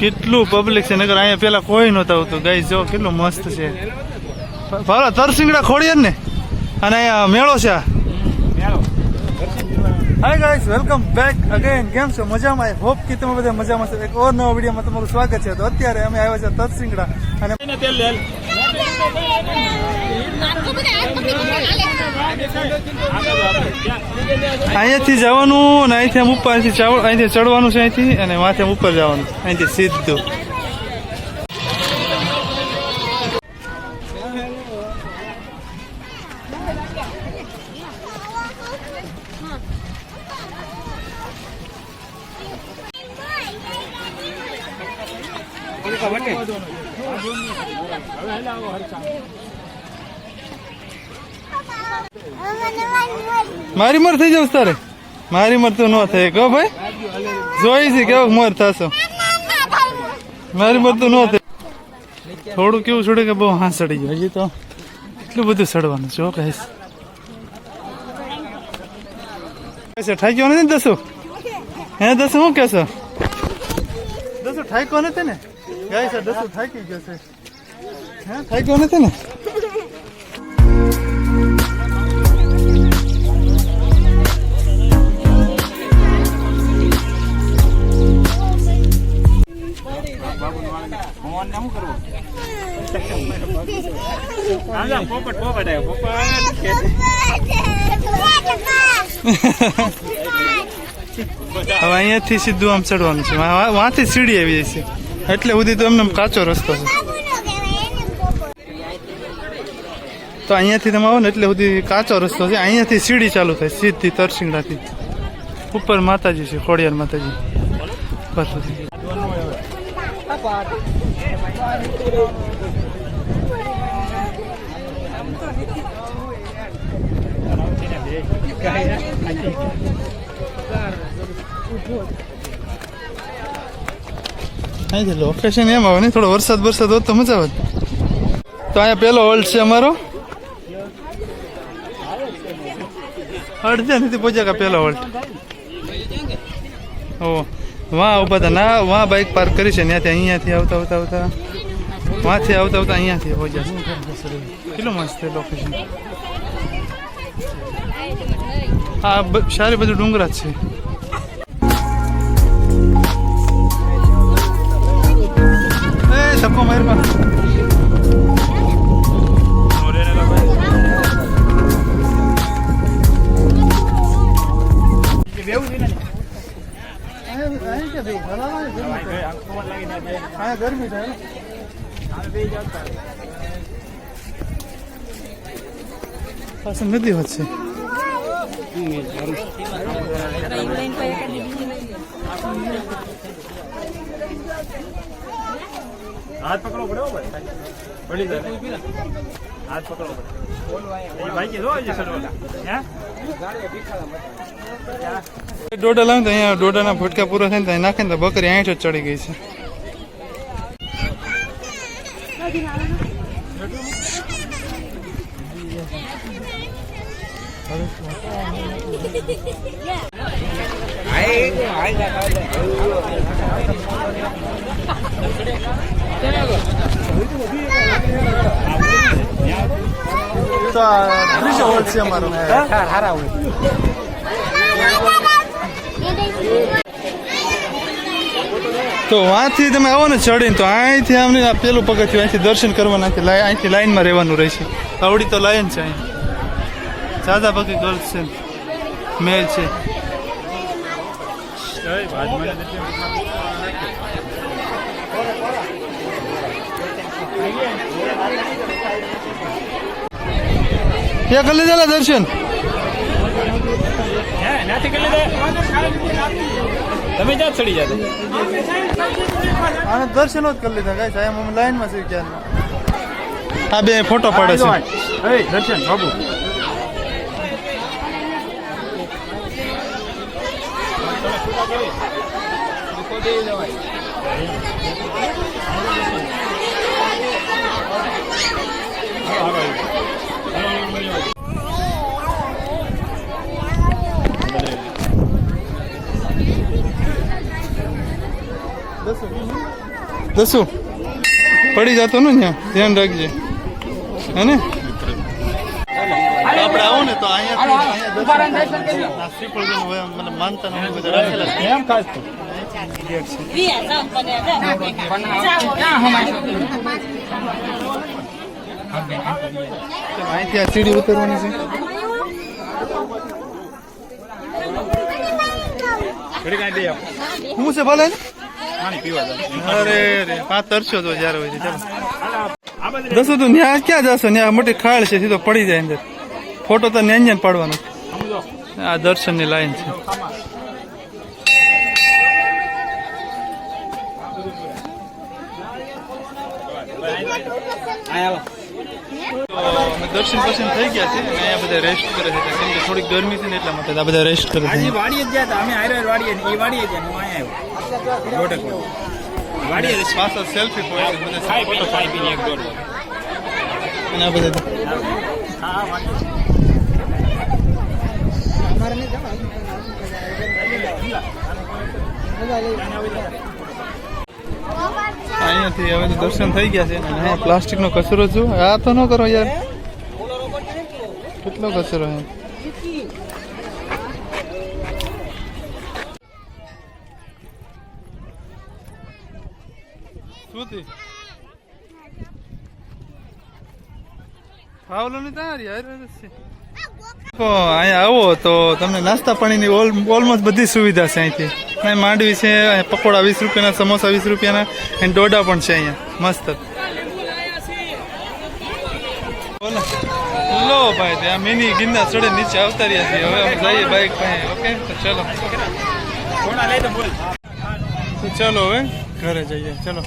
કેટલું પબ્લિક છે? નગર અહીંયા પેલા કોઈ નહોતું આવતું. ગાય જો કેટલું મસ્ત છે. ભાવલા તરસિંગડા ખોડીએ ને? અને અહીંયા મેળો છે. Hi guys welcome back again કેમ છો? મજામાં? આઈ હોપ કે તમે બધા મજામાં છો. એક ઓર નવા વિડીયોમાં તમારું સ્વાગત છે. તો અત્યારે અમે આવ્યા છે તરસિંગડા અને અહીંયાથી જવાનું અને અહીંથી આમ ઉપર અહીંથી અહીંથી ચડવાનું છે અહીંથી અને માથે ઉપર જવાનું. અહીંથી સીધું. મારી મર થઈ જવું તારે? મારી મર તો ન થાય. કહો ભાઈ. જોઈ છે કેવો મર થશો. મારી મર તો ન થાય. થોડું કેવું છોડે કે બહુ હા સડી જાય હજી તો એટલું બધું સડવાનું છે કહીશ ઠાક્યો નથી ને દસો? હે, દસો શું કહેશો દસો ઠાઈ કોને ને? ગાય દસો ગયો છે. હે? નથી ને? પોપટ પોપટ આવ્યો પોપટ હવે અહીંયાથી સીધું આમ ચડવાનું છે. વાંથી સીડી આવી જાય છે એટલે સુધી તો એમને કાચો રસ્તો છે. તો અહીંયાથી તમે આવો ને એટલે સુધી કાચો રસ્તો છે. અહીંયાથી સીડી ચાલુ થાય, સીધી તરસિંગડાથી ઉપર માતાજી છે, ખોડિયાર માતાજી. સુધી. અહીંથી લોકેશન એમ આવે ને થોડો વરસાદ વરસાદ હોત તો મજા આવે તો અહીંયા પેલો હોલ્ડ છે અમારો. અડધા નથી પહોંચ્યા કા પેલો હોલ્ટ ઓ વાં ઊભા હતા ના વાં બાઇક પાર્ક કરી છે. ત્યાંથી અહીંયાથી આવતા આવતા આવતા. વાંથી આવતા આવતા અહીંયાથી પહોંચ્યા કેટલું મસ્ત લોકેશન હા સારી બધું ડુંગરા જ છે. એ ધક્કો મારમાં ગરમી થાય પાછળ નથી હોત છે હાથ પકડો પડ્યો ભાઈ. પડી જાય હાથ પકડો પડે. ભાઈ કે જો હજી સડવા હે? દોડા લાવ તો અહીંયા દોડાના ફટકા પૂરા થાય ને ત્યાં નાખે ને તો બકરી આઠ જ ચડી ગઈ છે. તો ત્રીજો હોલ્ડ છે અમારો તો વાંથી તમે આવો ને ચડીને, તો અહીંથી આમને પેલું પગથિયું અહીંથી દર્શન કરવાના અહીંથી અહીંથી લાઈનમાં રહેવાનું રહેશે. આવડી તો લાઈન છે અહીં. સાદા પગે ગર્લ્સ છે મેલ છે. ત્યાં કરી લીધેલા દર્શન? હે કરી લીધા. તમે જાત ચડી જાતે આને દર્શનો જ કરી લીધા ગાઈસ આમ અમે લાઈનમાં છે ક્યાં આ બે ફોટો પાડે છે. દર્શન બાબુ. દસ દસું પડી જતો ને ત્યાં ધ્યાન રાખજે. હે ને? આપણે આવો ને તો અહીંયા માનતા એમ ખાસ તો. અહીંથી આ સીડી ઉતરવાની છે. હું છે ભલે ને? પાણી પીવા. અરે રે પાંચ તરસ્યો તો જ્યારે હોય છે ચાલો. દસું તું ન્યા ક્યાં જશો? ન્યા મોટી ખાળ છે સીધો પડી જાય અંદર. ફોટો તો ન્યા પાડવાનો. આ દર્શનની લાઈન છે. દર્શન દર્શન થઈ ગયા છે અને અહીંયા બધા રેસ્ટ કરે છે. કેમ કે થોડીક ગરમી છે ને એટલા માટે આ બધા રેસ્ટ કરે છે. વાડીએ જ ગયા હતા. અમે હારે વાડીએ એ વાડીએ ગયા હું અહીંયા આવ્યો. અહીંયાથી હવે તો દર્શન થઈ ગયા છે. અને પ્લાસ્ટિકનો કચરો છું આ તો ન કરો યાર. કેટલો કચરો હે શું થયું તારી યાર છે તો અહીંયા આવો તો તમને નાસ્તા પાણીની ઓલ ઓલમોસ્ટ બધી સુવિધા છે અહીંથી. અહીં માંડવી છે અહીં પકોડા વીસ રૂપિયાના સમોસા વીસ રૂપિયાના અને ડોડા પણ છે અહીંયા. મસ્ત. બોલો. લો ભાઈ ત્યાં મિની ગિરનાર ચડે નીચે આવતા રહ્યા છીએ. હવે અમે જઈએ બાઈક પાસે. ઓકે? તો ચલો. થોડા લઈ તો બોલ? તો ચલો હવે ઘરે જઈએ. ચલો.